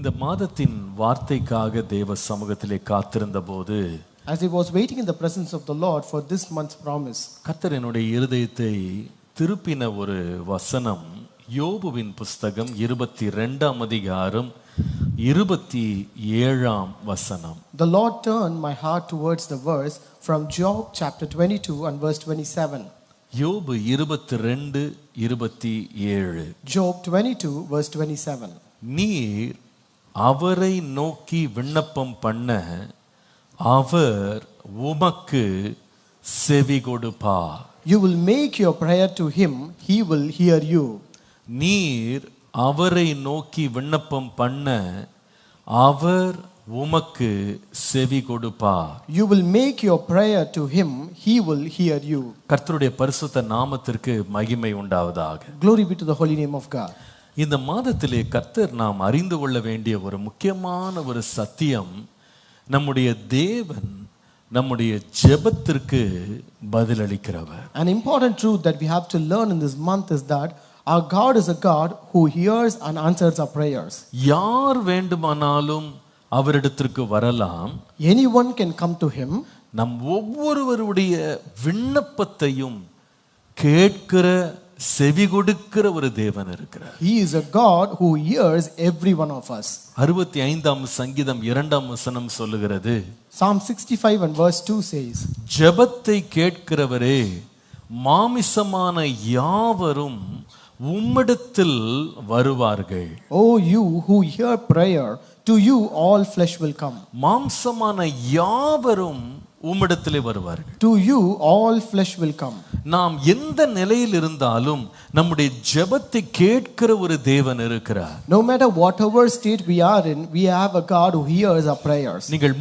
இந்த மாதத்தின் வார்த்தைக்காக தேவ சமூகத்திலே காத்திருந்த போது As he was waiting in the presence of the Lord for this month's promise, கர்த்தர் என்னுடைய இருதயத்தை திருப்பின ஒரு வசனம் யோபுவின் புஸ்தகம் இருபத்தி ரெண்டாம் அதிகாரம் இருபத்தி ஏழாம் வசனம் the Lord turned my heart towards the verse from Job chapter 22 and verse 27. யோபு இருபத்தி ரெண்டு இருபத்தி ஏழு Job 22, verse 27. நீர் அவரை நோக்கி விண்ணப்பம் பண்ண அவர் உமக்கு செவி கொடுப்பார் You will make your prayer to him, he will hear you. நீர் அவரை நோக்கி விண்ணப்பம் பண்ண அவர் உமக்கு செவி கொடுப்பார் You will make your prayer to him, he will hear you. கர்த்தருடைய பரிசுத்த நாமத்திற்கு மகிமை உண்டாவதாக Glory be to the holy name of God. இந்த மாதத்திலே கர்த்தர் நாம் அறிந்து கொள்ள வேண்டிய ஒரு முக்கியமான ஒரு சத்தியம் நம்முடைய தேவன் நம்முடைய ஜெபத்திற்கு பதிலளிக்கிறவர் An important truth that we have to learn in this month is that our God is a God who hears and answers our prayers. யார் வேண்டுமானாலும் அவரிடத்திற்கு வரலாம் Anyone can come to him. நம் ஒவ்வொருவருடைய விண்ணப்பத்தையும் கேட்கிற செவி கொடுக்கிற ஒரு தேவன் இருக்கிறார் He is a God who hears every one of us. அறுபத்தி ஐந்தாம் சங்கீதம் இரண்டாம் வசனம் சொல்லுகிறது Psalm 65 and verse 2 says, ஜெபத்தை கேட்கிறவரே மாமிசமான யாவரும் உம்மிடத்தில் வருவார்கள் O you who hear prayer, to you all flesh will come. மாம்சமான யாவரும் உம்மிடத்திலே வருவார்கள் To you all flesh will come. நாம் எந்த நிலையில் இருந்தாலும் நம்முடைய ஜெபத்தை கேட்கிற ஒரு தேவன் இருக்கிறார் No matter whatever state we are in, we have a God who hears our prayers. நீங்கள்